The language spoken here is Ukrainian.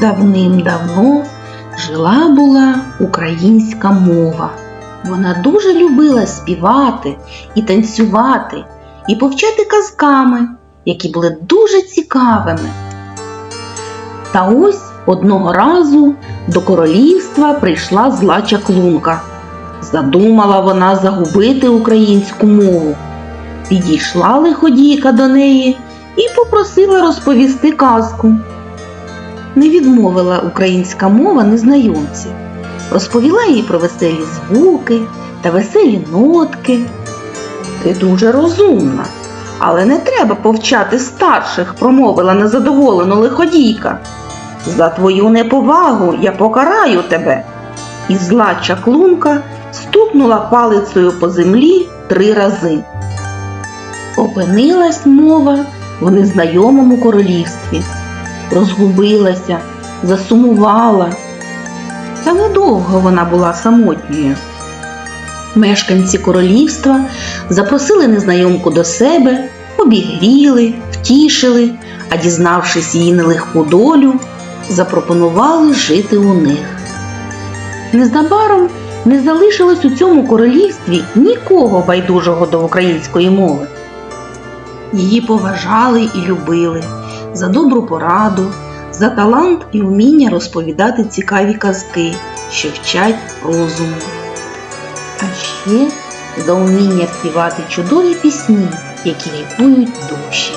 Давним-давно жила була українська мова. Вона дуже любила співати і танцювати, і повчати казками, які були дуже цікавими. Та ось одного разу до королівства прийшла зла чаклунка. Задумала вона загубити українську мову. Підійшла лиходійка до неї і попросила розповісти казку. Не відмовила українська мова незнайомці, розповіла їй про веселі звуки та веселі нотки. Ти дуже розумна, але не треба повчати старших, промовила незадоволено лиходійка. За твою неповагу я покараю тебе. І зла чаклунка стукнула палицею по землі три рази. Опинилась мова в незнайомому королівстві, розгубилася, засумувала. Та недовго вона була самотньою. Мешканці королівства запросили незнайомку до себе, обігріли, втішили, а дізнавшись її нелегку долю, запропонували жити у них. Незабаром не залишилось у цьому королівстві нікого байдужого до української мови. Її поважали і любили за добру пораду, за талант і вміння розповідати цікаві казки, що вчать розуму. А ще за вміння співати чудові пісні, які лікують душі.